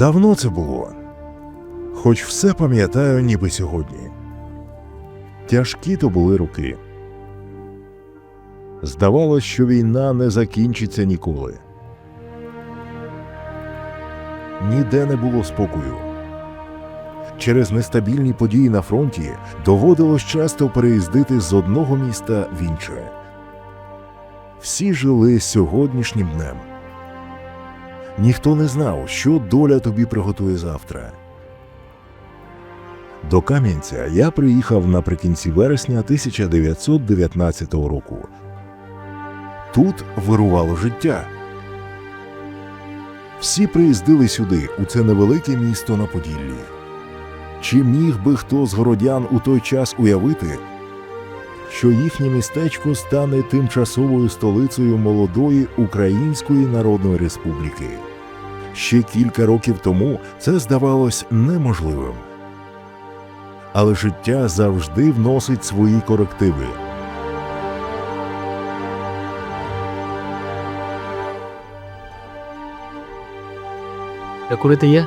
Давно це було, хоч все пам'ятаю, ніби сьогодні. Тяжкі то були роки. Здавалось, що війна не закінчиться ніколи. Ніде не було спокою. Через нестабільні події на фронті доводилось часто переїздити з одного міста в інше. Всі жили сьогоднішнім днем. Ніхто не знав, що доля тобі приготує завтра. До Кам'янця я приїхав наприкінці вересня 1919 року. Тут вирувало життя. Всі приїздили сюди, у це невелике місто на Поділлі. Чи міг би хто з городян у той час уявити, що їхнє містечко стане тимчасовою столицею молодої Української Народної Республіки? Ще кілька років тому це здавалось неможливим. Але життя завжди вносить свої корективи. Курити є?